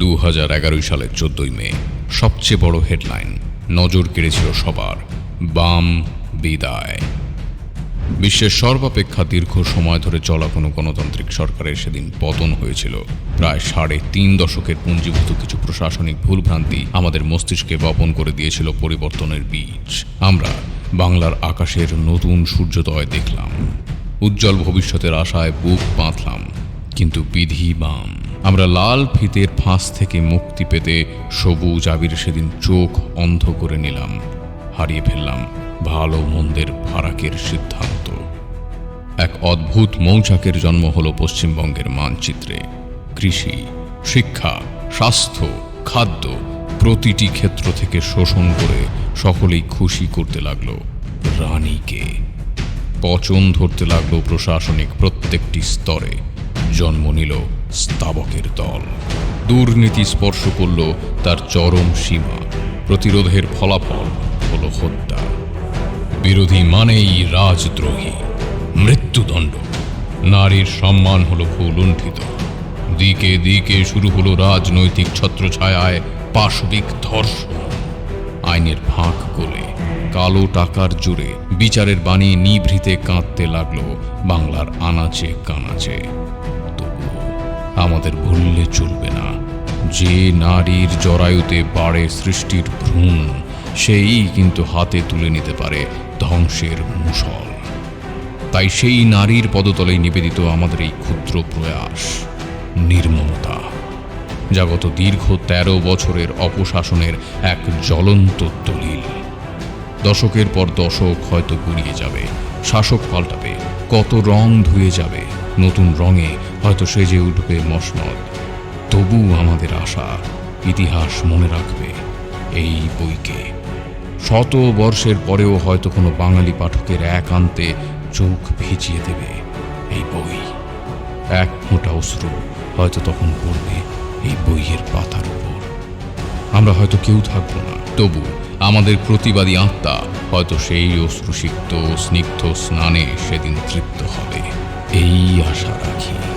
দু হাজার এগারোই সালের চোদ্দই মে। সবচেয়ে বড় হেডলাইন, নজর কেড়েছিল সবার, বাম বিদায়। বিশ্বের সর্বাপেক্ষা দীর্ঘ সময় ধরে চলা কোনো গণতান্ত্রিক সরকারের সেদিন পতন হয়েছিল। প্রায় সাড়ে তিন দশকের পুঞ্জীভূত কিছু প্রশাসনিক ভুলভ্রান্তি আমাদের মস্তিষ্কে বপন করে দিয়েছিল পরিবর্তনের বীজ। আমরা বাংলার আকাশের নতুন সূর্যোদয় দেখলাম। উজ্জ্বল ভবিষ্যতের আশায় বুক বাঁধলাম, কিন্তু বিধি বাম আমরা লাল ফিতের ফাঁস থেকে মুক্তি পেতে সবুজ আবির সেদিন চোখ অন্ধ করে নিলাম, হারিয়ে ফেললাম ভালো মন্দের ফারাকের সিদ্ধান্ত। এক অদ্ভুত মৌচাকের জন্ম হলো পশ্চিমবঙ্গের মানচিত্রে। কৃষি, শিক্ষা, স্বাস্থ্য, খাদ্য প্রতিটি ক্ষেত্র থেকে শোষণ করে সকলেই খুশি করতে লাগল রানীকে। পচন ধরতে লাগল প্রশাসনিক প্রত্যেকটি স্তরে। জন্ম নিল স্তাবকের দল। দুর্নীতি স্পর্শ করল তার চরম সীমা। প্রতিরোধের ফলাফল হলো হত্যা। বিরোধী মানেই রাজদ্রোহী। মৃত্যুদণ্ড। নারীর সম্মান হল লুণ্ঠিত দিকে দিকে শুরু হলো রাজনৈতিক ছত্রছায়ায় পাশবিক ধর্ষণ। আইনের ফাঁক গোলে কালো টাকার জোরে বিচারের বাণী নিভৃতে কাঁদতে লাগল বাংলার আনাচে কানাচে। তবুও আমাদের ভুললে চলবে না। যে নারীর জরায়ুতে বাড়ে সৃষ্টির ভ্রূণ, সেই কিন্তু হাতে তুলে নিতে পারে ধ্বংসের মুসল তাই সেই নারীর পদতলেই নিবেদিত আমাদের এই ক্ষুদ্র প্রয়াস, নির্মমতা। যা গত দীর্ঘ তেরো বছরের অপশাসনের এক জ্বলন্ত দলিল দশকের পর দশক হয়তো গুড়িয়ে যাবে। শাসক পাল্টাবে। কত রং ধুয়ে যাবে। নতুন রঙে হয়তো সেজে উঠবে মসনদ। তবু আমাদের আশা ইতিহাস মনে রাখবে এই বইকে। শত বর্ষের পরেও হয়তো কোনো বাঙালি পাঠকের একান্তে চোখ ভিজিয়ে দেবে এই বই। এক ফোঁটা অশ্রু হয়তো তখন পড়বে এই বইয়ের পাতার উপর। আমরা হয়তো কেউ থাকব না। তবু আমাদের প্রতিবাদী আত্মা হয়তো সেই অশ্রুসিক্ত স্নিগ্ধ স্নানে সেদিন তৃপ্ত হবে। এই আশা রাখি।